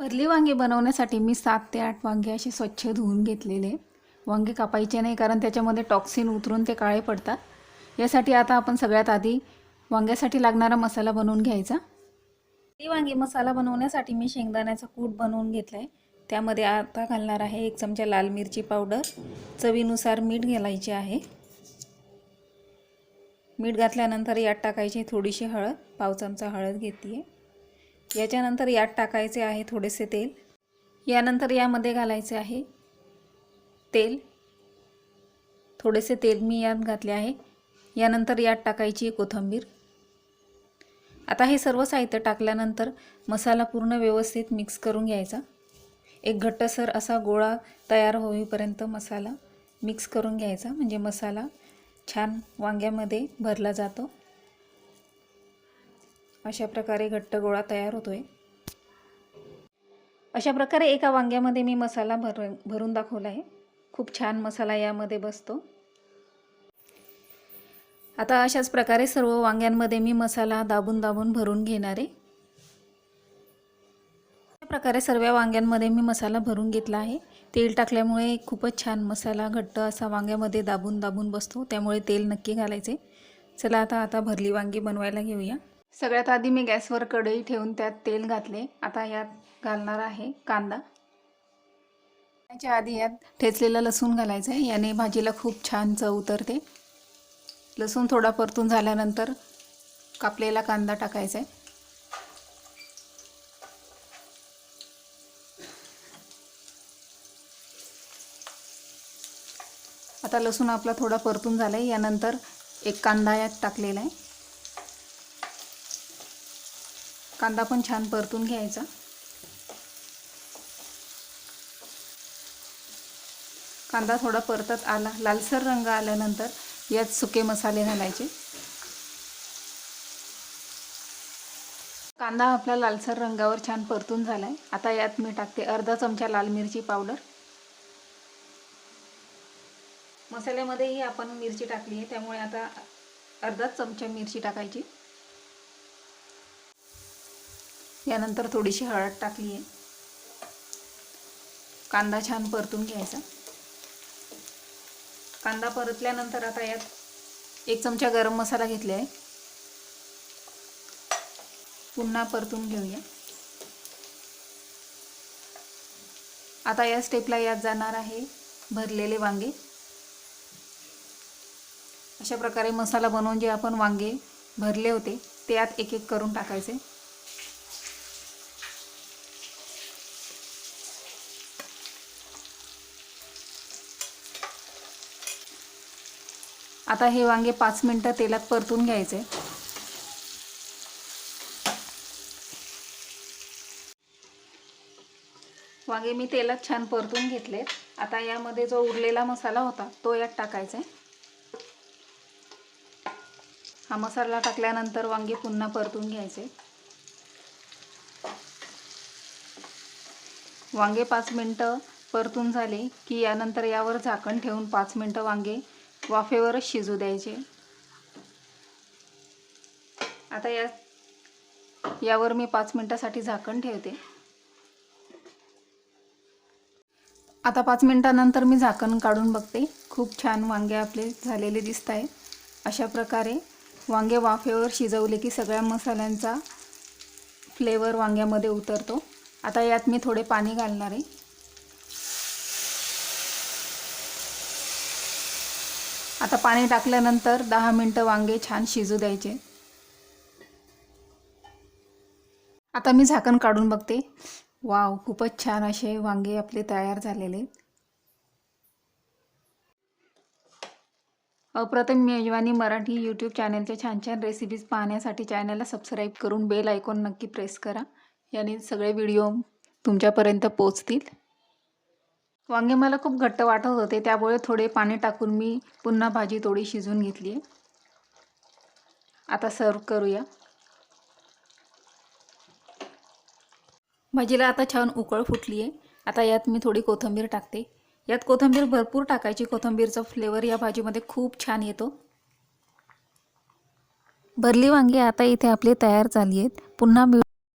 भरली वांगे बनवण्यासाठी मी सात ते आठ वांगे असे स्वच्छ धुवून घेतलेले. वांगे कापायचे नाही कारण त्याच्यामध्ये टॉक्सिन उतरून ते काळे पडतात. यासाठी आता आपण सगळ्यात आधी वांग्यासाठी लागणारा मसाला बनवून घ्यायचा. ही वांगी मसाला बनवण्यासाठी मी शेंगदाण्याचा कूट बनवून घेतला आहे त्यामध्ये आता घालणार आहे एक चमचा लाल मिरची पावडर. चवीनुसार मीठ घालायचे आहे. मीठ घातल्यानंतर यात टाकायची थोडीशी हळद. पाव चमचा हळद घेते आहे याच्यानंतर यात टाकायचे आहे थोडेसे तेल. यानंतर यामध्ये घालायचे आहे तेल. थोडेसे तेल मी यात घातले आहे. यानंतर यात टाकायची कोथिंबीर. आता हे सर्व साहित्य टाकल्यानंतर मसाला पूर्ण व्यवस्थित मिक्स करून घ्यायचा. एक घट्टसर असा गोळा तयार होईपर्यंत मसाला मिक्स करून घ्यायचा. म्हणजे मसाला छान वांग्यामध्ये भरला जातो. अशा प्रकारे घट्ट गोळा तयार होतो आहे अशा प्रकारे एका वांग्यामध्ये मी मसाला भर भरून दाखवला आहे. खूप छान मसाला यामध्ये बसतो. आता अशाच प्रकारे सर्व वांग्यांमध्ये मी मसाला दाबून दाबून भरून घेणार आहे. अशा प्रकारे सर्व वांग्यांमध्ये मी मसाला भरून घेतला आहे. तेल टाकल्यामुळे खूपच छान मसाला घट्ट असा वांग्यामध्ये दाबून दाबून बसतो. त्यामुळे तेल नक्की घालायचे. चला आता आता भरली वांगी बनवायला घेऊया. सगळ्यात आधी मी गॅसवर कढई ठेवून त्यात तेल घातले. आता यात घालणार आहे कांदा. त्याच्या आधी यात ठेचलेलं लसूण घालायचं आहे याने भाजीला खूप छान चव उतरते. लसूण थोडा परतून झाल्यानंतर कापलेला कांदा टाकायचा आहे आता लसूण आपला थोडा परतून झाला आहे यानंतर एक कांदा यात टाकलेला आहे कांदा पण छान परतून घ्यायचा. कांदा थोडा परतत आला लालसर रंग आल्यानंतर यात सुके मसाले घालायचे. कांदा आपला लालसर रंगावर छान परतून झाला आहे आता यात मी टाकते अर्धा चमचा लाल मिरची पावडर. मसाल्यामध्येही आपण मिरची टाकली आहे त्यामुळे आता अर्धाच चमचा मिरची टाकायची. यानंतर थोडीशी हळद टाकली आहे कांदा छान परतून घ्यायचा. कांदा परतल्यानंतर आता यात एक चमचा गरम मसाला घेतला आहे पुन्हा परतून घेऊया. आता या स्टेपला यात जाणार आहे भरलेले वांगे. अशा प्रकारे मसाला बनवून जे आपण वांगे भरले होते ते यात एक एक करून टाकायचे. आता हे वांगे पाच मिनटं तेलात परतून घ्यायचे. वांगे मी तेलात छान परतून घेतले आता यामध्ये जो उरलेला मसाला होता तो यात टाकायचा आहे. हा मसाला टाकल्यानंतर वांगे पुन्हा परतून घ्यायचे. वांगे पाच मिनटं परतून झाले की यानंतर यावर झाकण ठेवून पाच मिनटं वांगे वाफेवरच शिजू द्यायचे. आता या यावर मी पाच मिनटासाठी झाकण ठेवते. आता पाच मिनटानंतर मी झाकण काढून बघते. खूप छान वांगे आपले झालेले दिसत आहे अशा प्रकारे वांगे वाफेवर शिजवले की सगळ्या मसाल्यांचा फ्लेवर वांग्यामध्ये उतरतो. आता यात मी थोडे पाणी घालणार आहे. आता पाणी टाकल्यानंतर दहा मिनटं वांगे छान शिजू द्यायचे. आता मी झाकण काढून बघते. वाव खूपच छान असे वांगे आपले तयार झालेले. अप्रतिम मेजवानी मराठी यूट्यूब चॅनलच्या छान छान रेसिपीज पाहण्यासाठी चॅनलला सबस्क्राईब करून बेल आयकॉन नक्की प्रेस करा. याने सगळे व्हिडिओ तुमच्यापर्यंत पोचतील वांगे मला खूप घट्ट वाटत होते त्यामुळे थोडे पाणी टाकून मी पुन्हा भाजी थोडी शिजून घेतली. आहे आता सर्व करूया. भाजीला आता छान उकळ फुटली आहे आता यात मी थोडी कोथिंबीर टाकते. यात कोथिंबीर भरपूर टाकायची. कोथिंबीरचा फ्लेवर या भाजीमध्ये खूप छान येतो. भरली वांगी आता इथे आपली तयार झाली आहेत. पुन्हा मिळ